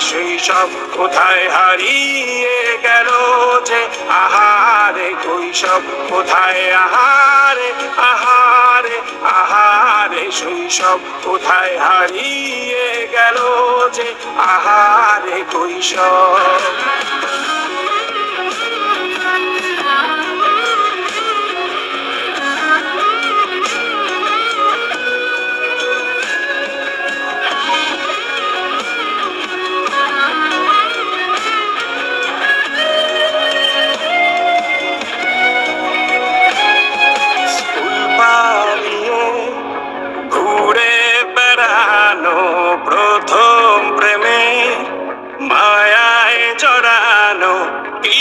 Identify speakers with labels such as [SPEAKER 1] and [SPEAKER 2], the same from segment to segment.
[SPEAKER 1] শৈশব কোথায় হারিয়ে গেল যে আহারে? তুই সব কোথায়? আহারে আহারে আহারে। সব কোথায় হারিয়ে গেল যে আহারে? তুই স্কুল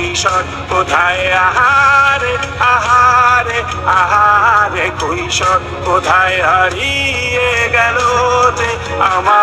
[SPEAKER 1] কৈশোর কোথায় আহারে আহারে আহারে কৈশোর কোথায় হারিয়ে গেল আমার